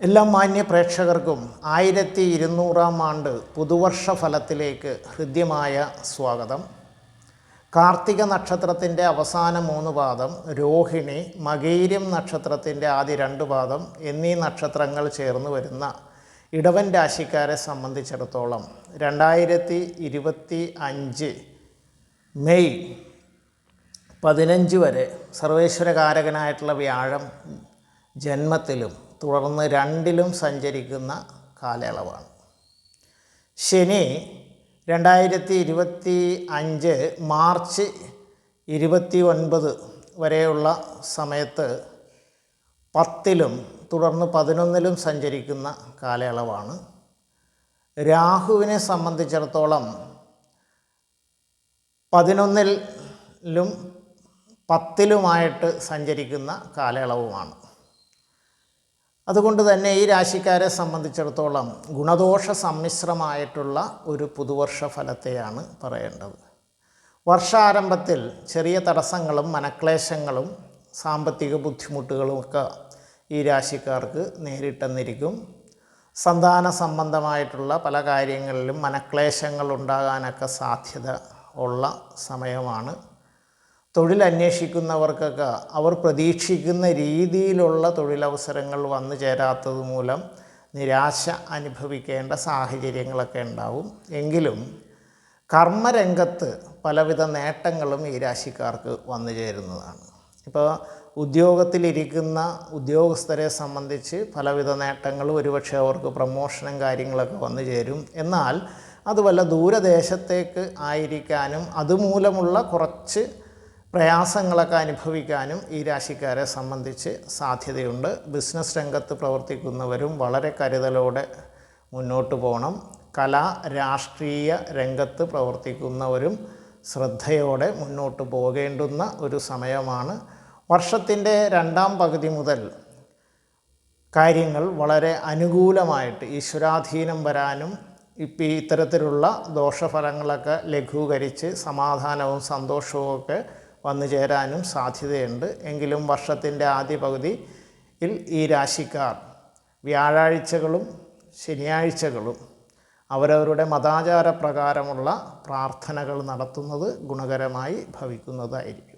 എല്ലാ മാന്യ പ്രേക്ഷകർക്കും ആയിരത്തി ഇരുന്നൂറാം ആണ്ട് പുതുവർഷ ഫലത്തിലേക്ക് ഹൃദ്യമായ സ്വാഗതം. കാർത്തിക നക്ഷത്രത്തിന്റെ അവസാന മൂന്ന് പാദം രോഹിണി മകീര്യം നക്ഷത്രത്തിന്റെ ആദ്യ രണ്ട് പാദം എന്നീ നക്ഷത്രങ്ങൾ ചേർന്ന് വരുന്ന ഇടവൻ രാശിക്കാരെ സംബന്ധിച്ചിടത്തോളം രണ്ടായിരത്തി ഇരുപത്തി അഞ്ച് മെയ് പതിനഞ്ച് വരെ സർവേശ്വരകാരകനായിട്ടുള്ള വ്യാഴം ജന്മത്തിലും തുടർന്ന് രണ്ടിലും സഞ്ചരിക്കുന്ന കാലയളവാണ്. ശനി രണ്ടായിരത്തി ഇരുപത്തി അഞ്ച് മാർച്ച് ഇരുപത്തി ഒൻപത് വരെയുള്ള സമയത്ത് പത്തിലും തുടർന്ന് പതിനൊന്നിലും സഞ്ചരിക്കുന്ന കാലയളവാണ്. രാഹുവിനെ സംബന്ധിച്ചിടത്തോളം പതിനൊന്നിലും പത്തിലുമായിട്ട് സഞ്ചരിക്കുന്ന കാലയളവുമാണ്. അതുകൊണ്ട് തന്നെ ഈ രാശിക്കാരെ സംബന്ധിച്ചിടത്തോളം ഗുണദോഷ സമ്മിശ്രമായിട്ടുള്ള ഒരു പുതുവർഷ ഫലത്തെയാണ് പറയേണ്ടത്. വർഷാരംഭത്തിൽ ചെറിയ തടസ്സങ്ങളും മനക്ലേശങ്ങളും സാമ്പത്തിക ബുദ്ധിമുട്ടുകളുമൊക്കെ ഈ രാശിക്കാർക്ക് നേരിട്ടെന്നിരിക്കും. സന്താന സംബന്ധമായിട്ടുള്ള പല കാര്യങ്ങളിലും മനക്ലേശങ്ങൾ ഉണ്ടാകാനൊക്കെ സാധ്യത ഉള്ള സമയമാണ്. തൊഴിൽ അന്വേഷിക്കുന്നവർക്കൊക്കെ അവർ പ്രതീക്ഷിക്കുന്ന രീതിയിലുള്ള തൊഴിലവസരങ്ങൾ വന്നു ചേരാത്തത് മൂലം നിരാശ അനുഭവിക്കേണ്ട സാഹചര്യങ്ങളൊക്കെ ഉണ്ടാവും. എങ്കിലും കർമ്മരംഗത്ത് പലവിധ നേട്ടങ്ങളും ഈ രാശിക്കാർക്ക് വന്നു ചേരുന്നതാണ്. ഇപ്പോൾ ഉദ്യോഗത്തിലിരിക്കുന്ന ഉദ്യോഗസ്ഥരെ സംബന്ധിച്ച് പലവിധ നേട്ടങ്ങൾ ഒരുപക്ഷെ അവർക്ക് പ്രമോഷനും കാര്യങ്ങളൊക്കെ വന്നു ചേരും. എന്നാൽ അത് വല്ല ദൂരദേശത്തേക്ക് ആയിരിക്കാനും അതുമൂലമുള്ള കുറച്ച് പ്രയാസങ്ങളൊക്കെ അനുഭവിക്കാനും ഈ രാശിക്കാരെ സംബന്ധിച്ച് സാധ്യതയുണ്ട്. ബിസിനസ് രംഗത്ത് പ്രവർത്തിക്കുന്നവരും വളരെ കരുതലോടെ മുന്നോട്ട് പോകണം. കലാ രാഷ്ട്രീയ രംഗത്ത് പ്രവർത്തിക്കുന്നവരും ശ്രദ്ധയോടെ മുന്നോട്ട് പോകേണ്ടുന്ന ഒരു സമയമാണ്. വർഷത്തിന്റെ രണ്ടാം പകുതി മുതൽ കാര്യങ്ങൾ വളരെ അനുകൂലമായിട്ട് ഈശ്വരാധീനം വരാനും ഇപ്പം ഈ ഇത്തരത്തിലുള്ള ദോഷഫലങ്ങളൊക്കെ ലഘൂകരിച്ച് സമാധാനവും സന്തോഷവും ഒക്കെ വന്നു ചേരാനും സാധ്യതയുണ്ട്. എങ്കിലും വർഷത്തിന്റെ ആദ്യ പകുതിയിൽ ഈ രാശിക്കാർ വ്യാഴാഴ്ചകളും ശനിയാഴ്ചകളും അവരവരുടെ മതാചാര പ്രകാരമുള്ള പ്രാർത്ഥനകൾ നടത്തുന്നത് ഗുണകരമായി ഭവിക്കുന്നതായിരിക്കും.